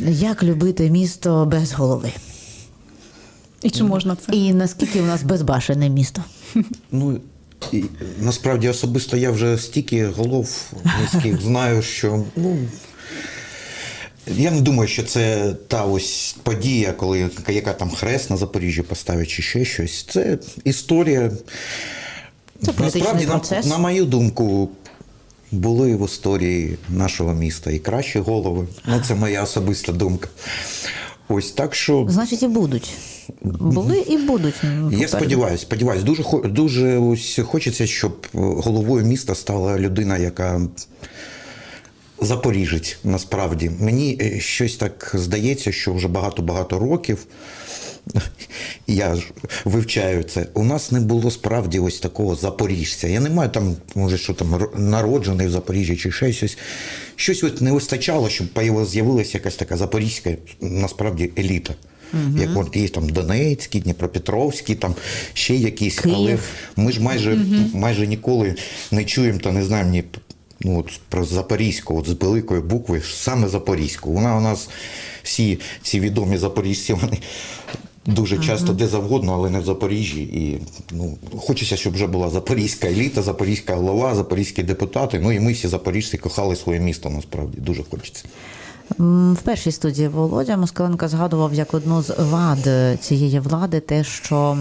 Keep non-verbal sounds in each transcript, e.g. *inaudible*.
Як любити місто без голови? І чи можна це? І наскільки у нас безбашене місто? Ну, і, насправді особисто я вже стільки голов міських *laughs* знаю, що ну. Я не думаю, що це та ось подія, коли яка там хрест на Запоріжжі поставить чи ще щось. Це історія. Це Насправді, на, на мою думку, були в історії нашого міста і кращі голови. Ну, це моя особиста думка. Ось так що. Значить, і будуть. Були і будуть. ну, Я сподіваюся, сподіваюся. Дуже дуже ось хочеться, щоб е, головою міста стала людина, яка запоріжець насправді. Мені е, щось так здається, що вже багато-багато років. Я ж вивчаю це. У нас не було справді ось такого запоріжця. Я не маю там, може, що там народжений в Запоріжжі чи ще щось. Щось от не вистачало, щоб з'явилася якась така запорізька насправді еліта. Як от є там Донецькі, Дніпропетровські, там ще якісь, але ми ж майже, майже ніколи не чуємо та не знаємо ні ну, от про Запорізьку, от з великої букви, саме Запорізьку. Вона у нас всі ці відомі запоріжці, вони дуже часто де завгодно, але не в Запоріжжі. І ну, хочеться, щоб вже була запорізька еліта, запорізька голова, запорізькі депутати. Ну і ми всі запоріжці кохали своє місто, насправді дуже хочеться. В першій студії Володя Москаленко згадував як одну з вад цієї влади, те, що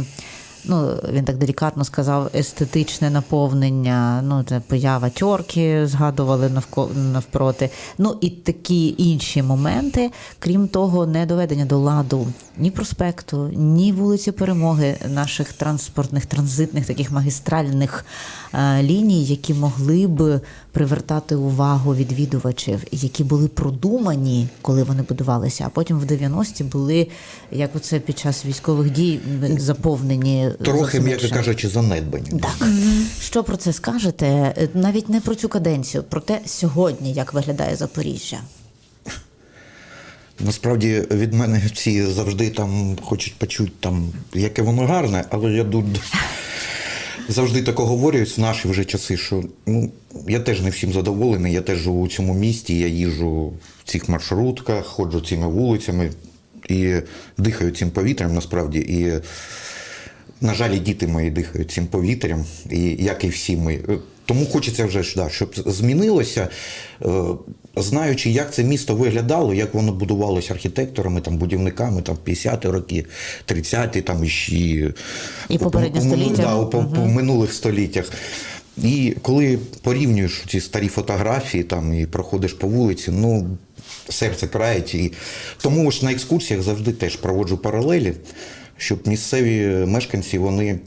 ну він так делікатно сказав, естетичне наповнення, ну це поява тьорки, згадували навко навпроти. Ну і такі інші моменти. Крім того, не доведення до ладу ні проспекту, ні вулиці Перемоги, наших транспортних, транзитних таких магістральних е, ліній, які могли б привертати увагу відвідувачів, які були продумані, коли вони будувалися, а потім в 90-ті були, як оце під час військових дій, заповнені Трохи, м'яко кажучи, занедбані. Так, що про це скажете? Навіть не про цю каденцію, про те сьогодні, як виглядає Запоріжжя. Насправді від мене всі завжди там хочуть почути, там, яке воно гарне, але я ду- завжди тако говорю в наші вже часи, що ну, я теж не всім задоволений, я теж живу у цьому місті, я їжджу в цих маршрутках, ходжу цими вулицями і дихаю цим повітрям насправді. І, на жаль, і діти мої дихають цим повітрям, і як і всі ми. Е, Тому хочеться вже да, щоб змінилося, е, знаючи, як це місто виглядало, як воно будувалося архітекторами, там, будівниками там, 50-ті роки, 30-ті, там і ще і, І попереднє у- у- століття. Да, у, по, по минулих століттях. І коли порівнюєш ці старі фотографії там, і проходиш по вулиці, ну серце крають. І... Тому ж на екскурсіях завжди теж проводжу паралелі, щоб місцеві мешканці вони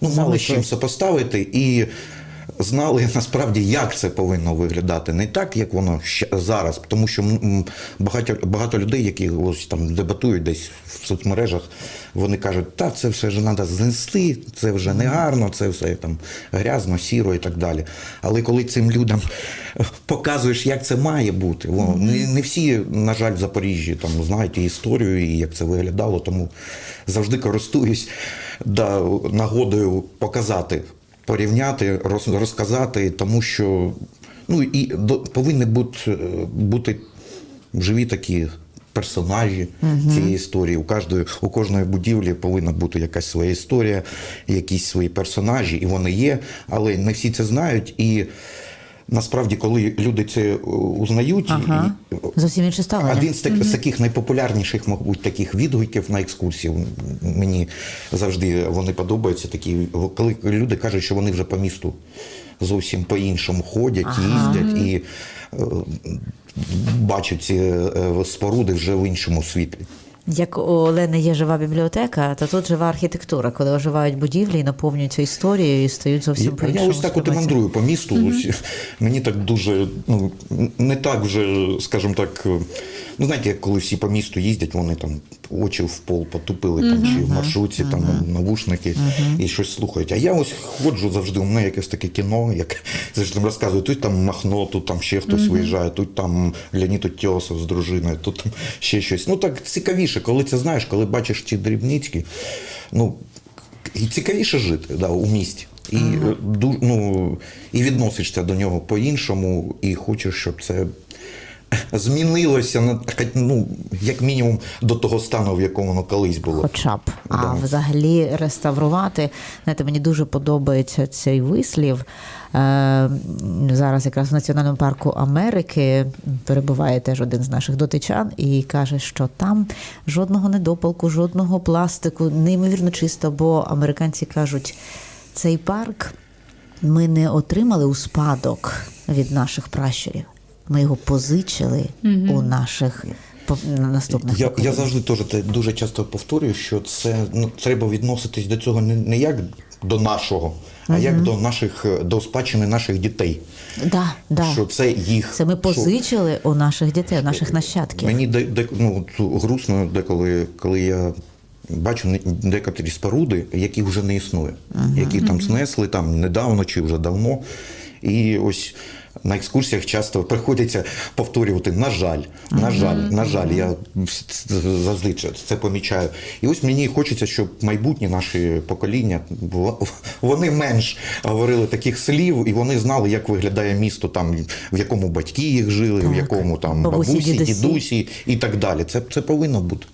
ну, мали з чим сопоставити і знали насправді, як це повинно виглядати. Не так, як воно зараз, тому що багато, багато людей, які ось там дебатують десь в соцмережах, вони кажуть, та це все ж треба знести, це вже не гарно, це все там грязно, сіро і так далі. Але коли цим людям показуєш, як це має бути, не, не всі, на жаль, в Запоріжжі там знають і історію, і як це виглядало, тому завжди користуюсь да, нагодою показати, порівняти, роз, розказати, тому що ну, і до, повинні бути, е, бути живі такі персонажі цієї історії. У кожної, у кожної будівлі повинна бути якась своя історія, якісь свої персонажі, і вони є, але не всі це знають. І насправді, коли люди це е, узнають, Ага. і, Зовсім інше ставлення. один з, так, з таких найпопулярніших, мабуть, таких відгуків на екскурсії. Мені завжди вони подобаються. Такі, коли люди кажуть, що вони вже по місту зовсім по-іншому ходять, їздять і е, бачать ці е, споруди вже в іншому світлі. Як у Олени є жива бібліотека, то тут жива архітектура, коли оживають будівлі і наповнюються історією і стають зовсім по іншому. я ось так от і мандрую по місту. Ось, мені так дуже, ну, не так вже, скажімо так, ну знаєте, як коли всі по місту їздять, вони там очі в пол потупили, там, чи в маршрутці, там навушники і щось слухають. А я ось ходжу завжди, у мене якесь таке кіно, як *laughs* завжди розказую, тут там Махно, тут там ще хтось виїжджає, тут там Леонід Утьосов з дружиною, тут там ще щось. Ну так цікавіше, коли це знаєш, коли бачиш ці дрібницькі, ну і цікавіше жити да, у місті. І, е, ну, і відносишся до нього по-іншому, і хочеш, щоб це змінилося на ну, як мінімум до того стану, в якому воно колись було. Хоча б. А взагалі реставрувати. Знаєте, мені дуже подобається цей вислів. Е, зараз якраз в Національному парку Америки перебуває теж один з наших дотичан і каже, що там жодного недопалку, жодного пластику, неймовірно чисто, бо американці кажуть, цей парк ми не отримали у спадок від наших пращурів. Ми його позичили у наших по- наступних Я, я завжди теж те дуже часто повторюю, що це ну, треба відноситись до цього не, не як до нашого, а як до наших е, до спадщини наших дітей. Да, да. Що це їх Це ми що- позичили у наших дітей, у наших нащадків. Мені де, де, ну, грустно деколи, коли я бачу не- декотрі споруди, які вже не існує, які там знесли там недавно чи вже давно. І ось на екскурсіях часто приходиться повторювати, на жаль, на жаль, на жаль, я завжди це- помічаю. І ось мені хочеться, щоб майбутні наші покоління вони менш говорили таких слів, і вони знали, як виглядає місто, там в якому батьки їх жили, в якому там Бабусі, бабусі, дідусі. дідусі і так далі. Це, це повинно бути.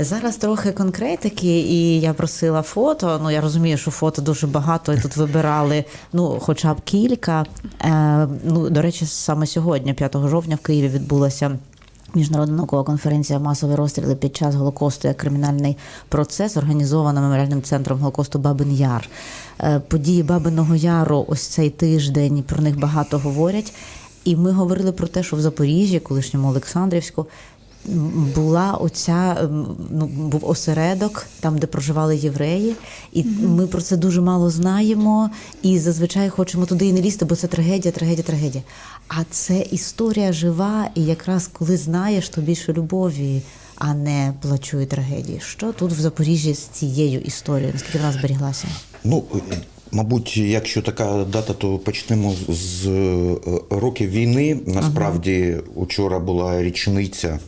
Зараз трохи конкретики, і я просила фото. Ну я розумію, що фото дуже багато, і тут вибирали ну, хоча б кілька. Е, ну, до речі, саме сьогодні, 5 жовтня, в Києві відбулася. Міжнародна наукова конференція масові розстріли під час Голокосту як кримінальний процес, організована меморіальним центром Голокосту Бабин Яр. Е, Події Бабиного Яру ось цей тиждень про них багато говорять. І ми говорили про те, що в Запоріжжі, колишньому Олександрівську, була оця ну був осередок, там де проживали євреї, і ми про це дуже мало знаємо. І зазвичай хочемо туди і не лізти, бо це трагедія, трагедія, трагедія. А це історія жива, і якраз коли знаєш, то більше любові, а не плачу і трагедії. Що тут в Запоріжжі з цією історією? Наскільки вона зберіглася? Ну, е, мабуть, якщо така дата, то почнемо з е, років війни. Насправді, учора була річниця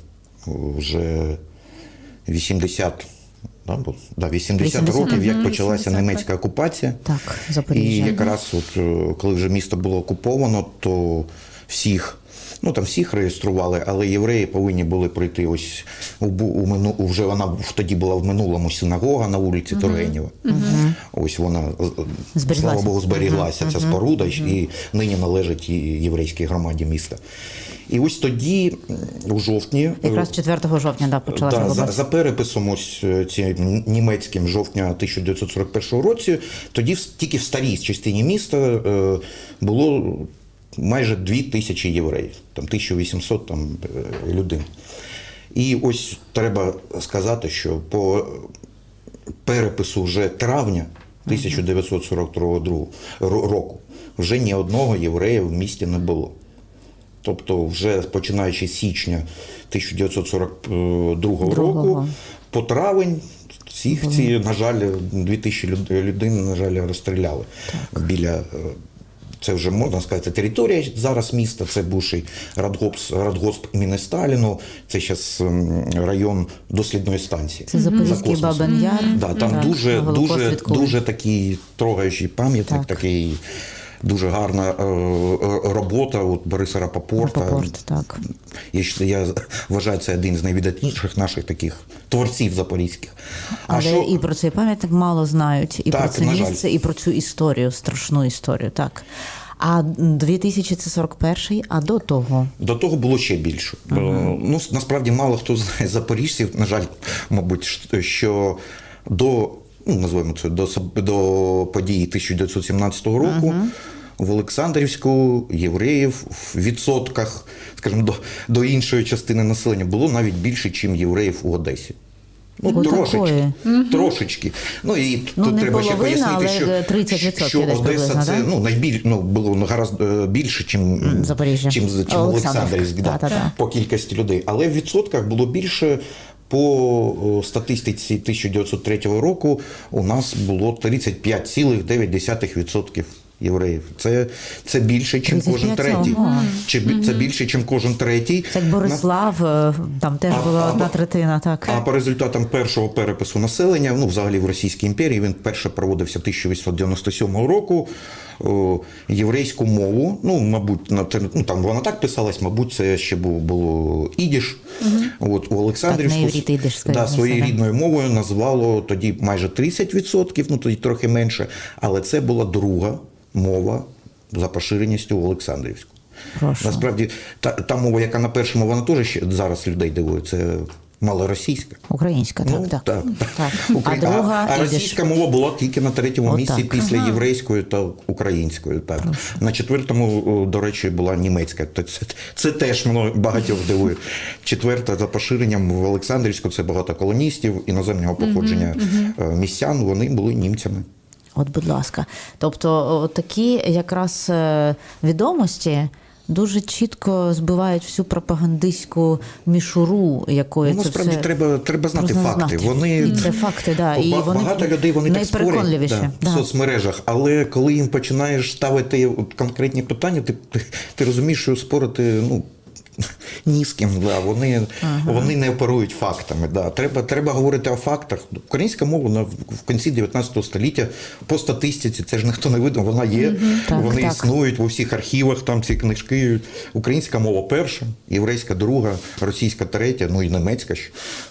вже 80, да, 80, 80, років, як почалася 80, німецька окупація. Так, І якраз от, е, коли вже місто було окуповано, то всіх, ну там всіх реєстрували, але євреї повинні були прийти ось у, у мину, вже вона тоді була в минулому синагога на вулиці Тургенєва. Ось вона, Зберіглася. слава Богу, зберіглася ця споруда, і нині належить єврейській громаді міста. І ось тоді, у жовтні, е, Якраз 4 жовтня да, почалася Да, за, за переписом ось е, цим німецьким жовтня 1941 році, тоді в- тільки в старій частині міста е, було майже 2 тисячі євреїв, там 1800 там, людей. І ось треба сказати, що по перепису вже травня 1942 ро- року вже ні одного єврея в місті не було. Тобто, вже починаючи з січня 1942 року, по травень всіх ці, на жаль, 2000 люд- людей, на жаль, розстріляли біля. е, Це вже можна сказати територія зараз міста. Це бувший радгосп, радгосп імені Сталіну. Це зараз район дослідної станції. Це за Запорізький. Бабин Яр. Да, там Так, дуже, дуже, дуже такий трогаючий пам'ятник, Так. такий дуже гарна е, е, робота от Бориса Рапопорта. Рапопорт, так. Я, я вважаю, це один з найвидатніших наших таких творців запорізьких. Але і про цей пам'ятник мало знають, і Так, про це місце, і про цю історію, страшну історію, так. А 2000 це 41-й, а до того. До того було ще більше. Е, Ну, насправді мало хто знає запоріжців, на жаль, мабуть, що до, ну, називаємо це, до, до події 1917 року в Олександрівську євреїв в відсотках, скажімо, до, до іншої частини населення було навіть більше, ніж євреїв у Одесі. Ну, Ой, трошечки, такої. трошечки. Ну і Ну, тут треба ще пояснити, але що, 30% що Одеса це да? ну, найбіль, ну, було гаразд е, більше, чим, Запоріжжя. чим, чим. Олександрівськ, да, Да-да-да. по кількості людей. Але в відсотках було більше. По статистиці 1903 року у нас було 35,9% євреїв. Це, це більше, ніж кожен 35 третій. Чи бі- Це більше, ніж кожен третій. Це Борислав, е, там теж А- була а- одна третина, так. А по результатам першого перепису населення, ну взагалі в Російській імперії, він перше проводився 1897 року. Єврейську мову, ну, мабуть, на ну, там вона так писалась, мабуть, це ще було, було ідіш. От, у Олександрівську да, своєю да. рідною мовою назвало тоді майже 30%, ну тоді трохи менше, але це була друга мова за поширеністю в Олександрівську. Прошу. Насправді, та, та мова, яка на першому, вона теж ще зараз людей дивує, це малоросійська. Українська, так, Ну, так. так. так. Украї- *laughs* А друга а, а російська мова була тільки на третьому Отак. місці після єврейської та української. Так. На четвертому, до речі, була німецька. Це, це, це теж мною багатьох дивує. Четверта за поширенням в Олександрівську це багато колоністів іноземного походження е, містян. Вони були німцями. От, будь ласка. Тобто, такі якраз е, відомості дуже чітко збивають всю пропагандистську мішуру, якою Ну, це насправді все треба, треба знати можна факти. знати. Вони Це факти, да. І Ба- вони багато людей вони так спорять да, Да. в соцмережах, але коли їм починаєш ставити конкретні питання, ти, ти, ти розумієш, що спорити ну. Ні з ким, да. вони, вони не оперують фактами. Да. Треба, треба говорити о фактах. Українська мова на, в кінці 19 століття по статистиці, це ж ніхто не видно, вона є, Так, вони так. існують в усіх архівах, там ці книжки. Українська мова перша, єврейська друга, російська третя, ну і німецька.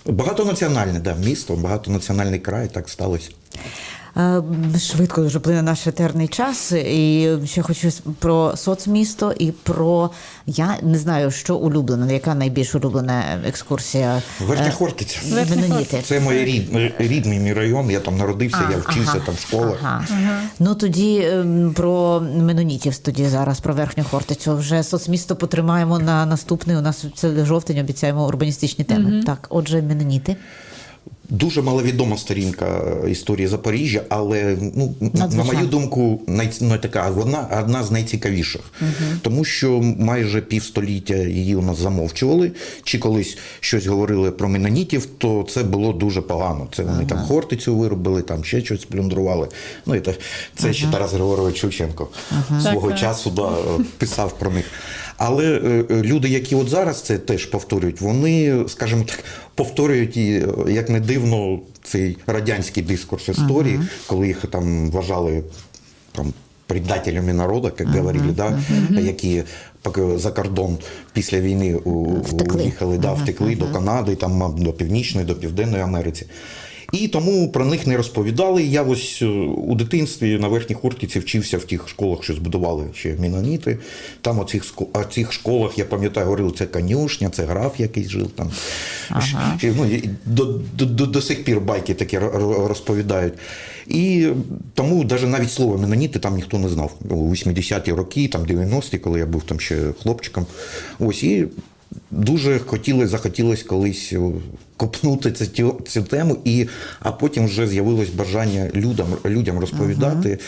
Багатонаціональне да, місто, багатонаціональний край, так сталося. Е, Швидко дуже плине наш етерний час, і ще хочу про соцмісто і про я не знаю, що улюблене, яка найбільш улюблена екскурсія. Верхня Е, Хортиця. Верхня Це моє рід, рідний мій район, я там народився, я вчився там в школах. Ага. Ну тоді ем, про менонітів тоді зараз про верхню хортицю. Вже соцмісто потримаємо на наступний. У нас це жовтень, обіцяємо урбаністичні теми. Так, отже, меноніти. Дуже маловідома сторінка історії Запоріжжя, але ну, на мою думку, най, ну, така вона одна з найцікавіших, тому що майже півстоліття її у нас замовчували. Чи колись щось говорили про менонітів, то це було дуже погано. Це вони там Хортицю виробили, там ще щось плюндрували. Ну і те- це ще Тарас Григорович Шевченко свого Так, так. часу да, писав про них. Але е, е, люди, які от зараз це теж повторюють, вони, скажімо так, повторюють і е, як не дивно цей радянський дискурс історії, коли їх там вважали там. Предателями народу, як говорили, да, які поки за кордон після війни у- Втекли. уїхали, да, втекли до Канади, там до Північної, до Південної Америці. І тому про них не розповідали. Я ось е, у дитинстві на верхній Хортиці вчився в тих школах, що збудували ще міноніти. Там о цих, о цих школах, я пам'ятаю, говорили, це конюшня, це граф якийсь жив там. Ще, ну, до, до, до, до сих пір байки такі ро- ро- розповідають. І тому навіть навіть слово міноніти там ніхто не знав. У 80-ті роки, там 90-ті, коли я був там ще хлопчиком. Ось і дуже хотілося, захотілося колись копнути цю, цю, тему, і, а потім вже з'явилось бажання людям, людям розповідати.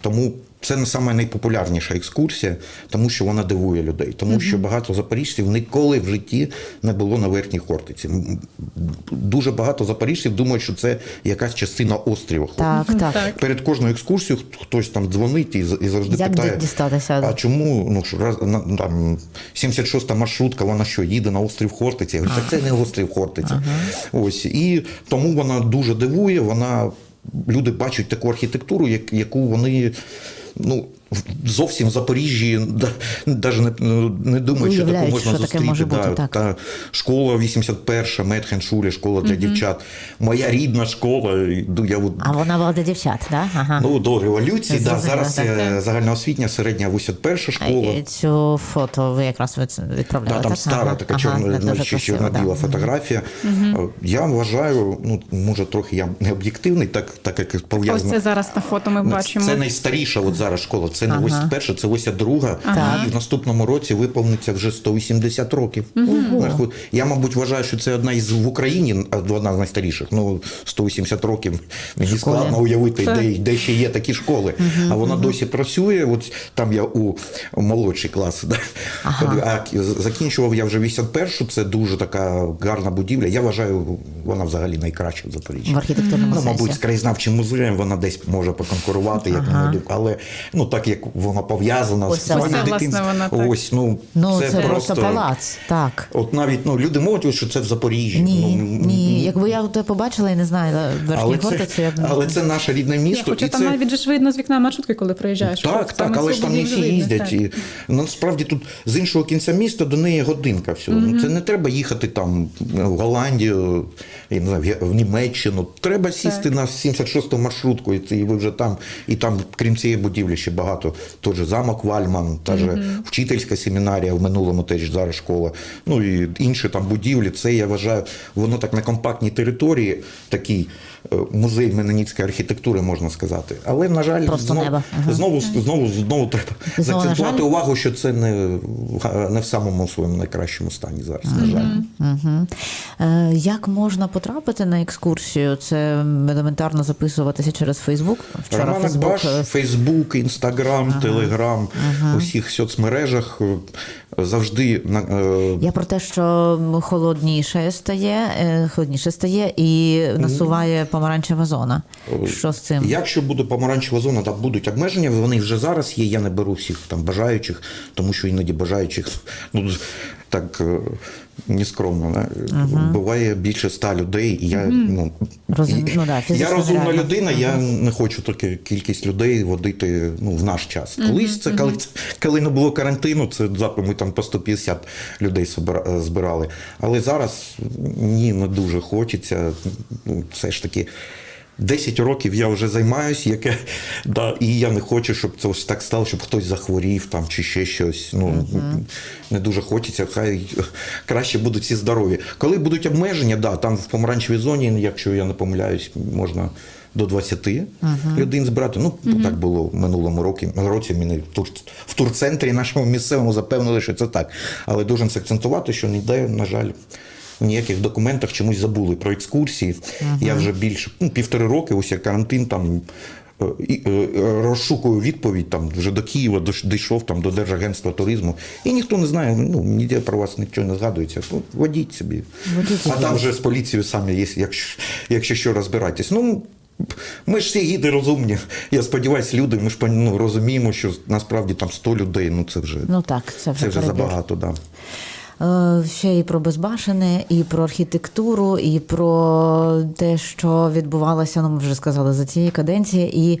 Тому це не саме найпопулярніша екскурсія, тому що вона дивує людей. Тому що багато запоріжців ніколи в житті не було на верхній Хортиці. Дуже багато запоріжців думають, що це якась частина острова. Так, так. Так. Перед кожною екскурсією хтось там дзвонить і, і завжди Як питає, дістатися? а чому ну, що, раз, на, там, 76-та маршрутка, вона що, їде на острів Хортиця? Я говорю, так це не острів Хортиця. Ось, і тому вона дуже дивує, вона, люди бачать таку архітектуру, яку вони. Ну, зовсім в Запоріжжі навіть не, не думають, що таку можна що таке зустріти. може бути, да. так. Та школа 81, Медхеншулі, школа для дівчат. Моя рідна школа. Я А вона була для дівчат, да? Ага. Ну, до революції, да, зараз так, це загальноосвітня, середня 81 школа. А, Цю фото ви якраз відправляли. Да, там так? стара Ага, така ага, чорна, дуже ну, красиво, чорно-біла да. фотографія. Е, Я вважаю, ну може трохи я не об'єктивний, так, так як Ось пов'язано. це зараз на фото ми Ну, бачимо. Це найстаріша от зараз школа. Це не 81, це 82, Так. і в наступному році виповниться вже 180 років. Нарахуй. Я, мабуть, вважаю, що це одна із в Україні, одна з найстаріших. Ну, 180 років мені складно уявити, де, де ще є такі школи. А вона досі працює. От там я у молодший клас. Да? А закінчував я вже 81-шу, це дуже така гарна будівля. Я вважаю, вона взагалі найкраща в Запоріжжі. В архітектурному Ну, сенсі. мабуть, з краєзнавчим музеєм вона десь може поконкурувати, як мою. Але ну так як воно пов'язано з це вона так. Ось, ну, Ну, це, просто палац, так. От навіть ну, люди можуть, що це в Запоріжжі. Ні, ну, ні. Якби я те побачила, я не знаю, верхній але, Горти, це, це я б не але це наше рідне Ні, місто. хоча і там це... навіть ж видно з вікна маршрутки, коли приїжджаєш. Так, так, але ж там не всі їздять. І, ну, насправді тут з іншого кінця міста до неї годинка всього. Ну, Це не треба їхати там в Голландію, я не знаю, в- в Німеччину. Треба сісти на 76-ту маршрутку, і ви вже там. І там, крім цієї будівлі, ще багато. Той же замок Вальман, та же вчительська семінарія, в минулому теж зараз школа. Ну і інші там будівлі. Це я вважаю, воно так на компактній території, такий е, музей меноніцької архітектури, можна сказати. Але, на жаль, Просто знов- небо. Ага. знову, знову, знову треба Знову, жаль? увагу, що це не, не в самому своєму найкращому стані зараз, на жаль. Угу. Е, як можна потрапити на екскурсію? Це елементарно записуватися через Фейсбук. Вчора Роман Фейсбук. Фейсбук, Інстаграм, Телеграм, усіх соцмережах е, завжди на е, Я про те, що холодніше стає, е, холодніше стає і насуває помаранчева зона. Що з цим? Якщо буде помаранчева зона, так будуть обмеження. Вони вже зараз є. Я не беру всіх там бажаючих, тому що іноді бажаючих ну так е, нескромно. не? Буває більше ста людей. І я ну, Розум- і- ну да, я розумна нереально. людина. Я не хочу таку кількість людей водити ну в наш час. Колись це коли коли не було карантину, це ми там по 150 людей збирали. Але зараз ні, не дуже хочеться. Ну, Все ж таки. 10 років я вже займаюся, яке да, і я не хочу, щоб це ось так стало, щоб хтось захворів там чи ще щось. Ну не дуже хочеться. Хай краще будуть всі здорові. Коли будуть обмеження, да, там в помаранчевій зоні, якщо я не помиляюсь, можна. До 20 людей збирати. Ну, так було в минулому році. році мене в, тур, в турцентрі нашому місцевому запевнили, що це так. Але дуже акцентувати, що ніде, на жаль, ніяких документах чомусь забули про екскурсії. Я вже більше ну, півтори роки, ось як карантин там. е, і, е, розшукую відповідь там вже до Києва дійшов там до Держагентства туризму. І ніхто не знає, ну ніде про вас нічого не згадується. Ну, водіть собі. Водіть а там вже з поліцією самі є, якщо, якщо що розбирайтесь. Ну ми ж всі гіди розумні. Я сподіваюся, люди, ми ж ну, розуміємо, що насправді там 100 людей, ну це вже, Ну так, це вже, це вже забагато. Да. Е, Ще і про безбашене, і про архітектуру, і про те, що відбувалося, ну ми вже сказали за цієї каденції, і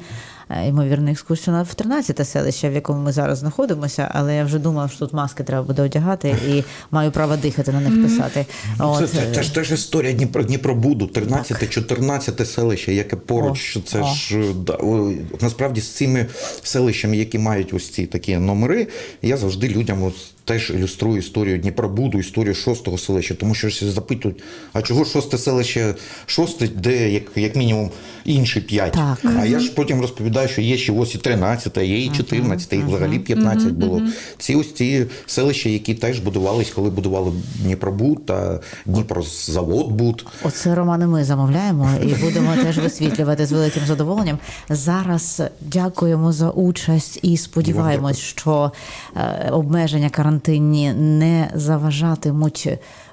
е, ймовірно екскурсію в 13 селище, в якому ми зараз знаходимося, але я вже думала, що тут маски треба буде одягати і *laughs* маю право дихати на них писати. Ну, Це, От, це, е, це ж теж історія Дніпро, Дніпробуду, 13-14 селище, яке поруч. О, що це о. ж да, о, насправді з цими селищами, які мають ось ці такі номери, я завжди людям ось теж ілюструю історію Дніпробуду, історію шостого селища, тому що запитують, а чого шосте селище шосте, де як, як мінімум інші п'ять. Так. А я ж потім розповідаю, що є ще ось і 13, є і 14, і взагалі 15 було. Ці ось ці селища, які теж будувались, коли будували Дніпробуд та Дніпрозаводбуд. Оце Романе, ми замовляємо і будемо теж висвітлювати з великим задоволенням. Зараз дякуємо за участь і сподіваємось, що е, обмеження карантинні не заважатимуть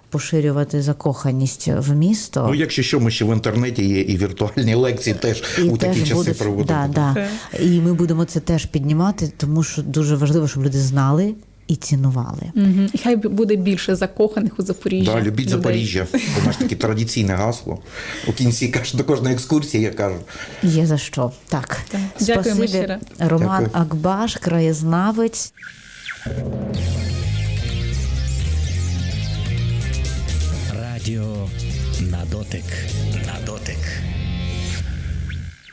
поширювати закоханість в місто. Ну, якщо що, ми ще в інтернеті є і віртуальні лекції теж у такі часи будуть- проводимо. Да, да. І ми будемо це теж піднімати, тому що дуже важливо, щоб люди знали і цінували. І хай буде більше закоханих у Запоріжжі. Да, любіть людей. Запоріжжя. Це наше таке традиційне гасло. У кінці до кожної екскурсії я кажу. Є за що. Так. Так. Дякуємо щиро. Роман Дякую. Акбаш, краєзнавець. Радіо на дотик. На дотик.